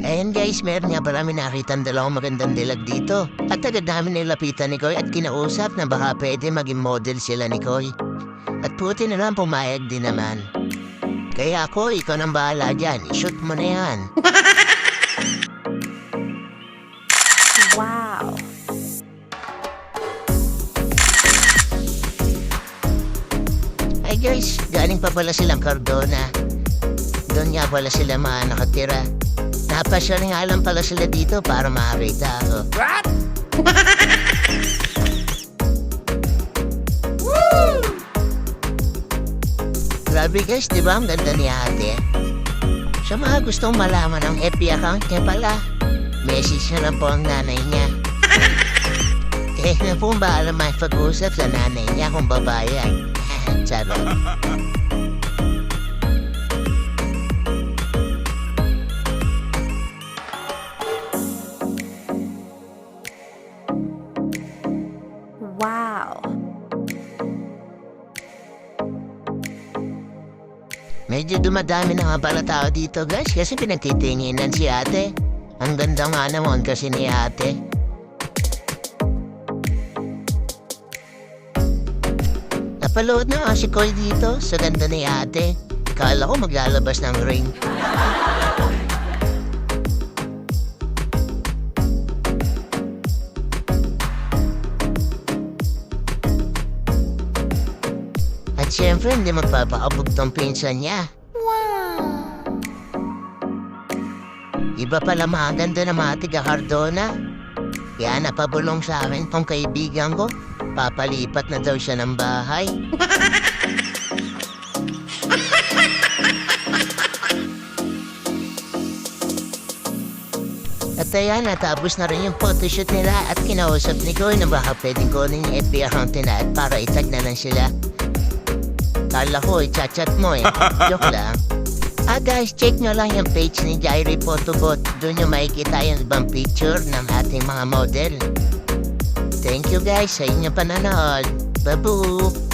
Ayan guys, meron nga pala nakita ang dalawang magandang dilag dito. At agad namin nilapitan ni Koy at kinausap na baka pwede maging model sila ni Koy. At puti na lang pumayag din naman. Kaya ako, ikaw nang bahala dyan. I-shoot mo na yan. Wow. Ay guys, galing pa pala silang Cardona. Doon nga pala sila mga nakatira. Napasyal nga lang pala sila dito para makakita ako. What? Grabe guys, di ba ang ganda ni ate? Sa mga gustong malaman ang FB account niya pala, message na lang po ang nanay niya. eh na po bahala may pag-usap sa nanay niya kung babae. Charot. Wow. Medyo dumadami na nga pala tao dito guys kasi pinagtitinginan si ate. Ang ganda nga naman kasi ni ate. Napalood na nga si Koy dito sa ganda ni ate. Kala ko maglalabas ng ring. At syempre hindi magpapaabog tong pinsan niya. Iba pala mga ganda na mga tiga Cardona. Kaya napabulong sa amin tong kaibigan ko. Papalipat na daw siya ng bahay. At ayan, natapos na rin yung photoshoot nila at kinausap ni Koy na baka pwedeng kunin yung FB account nila at para itag na lang sila. Kala ko, i-chat mo eh. Joke lang. Ah guys, check nyo lang yung page ni Jairi Photobot. Doon nyo makikita yung ibang picture ng ating mga model. Thank you guys sa inyong pananood. Babu!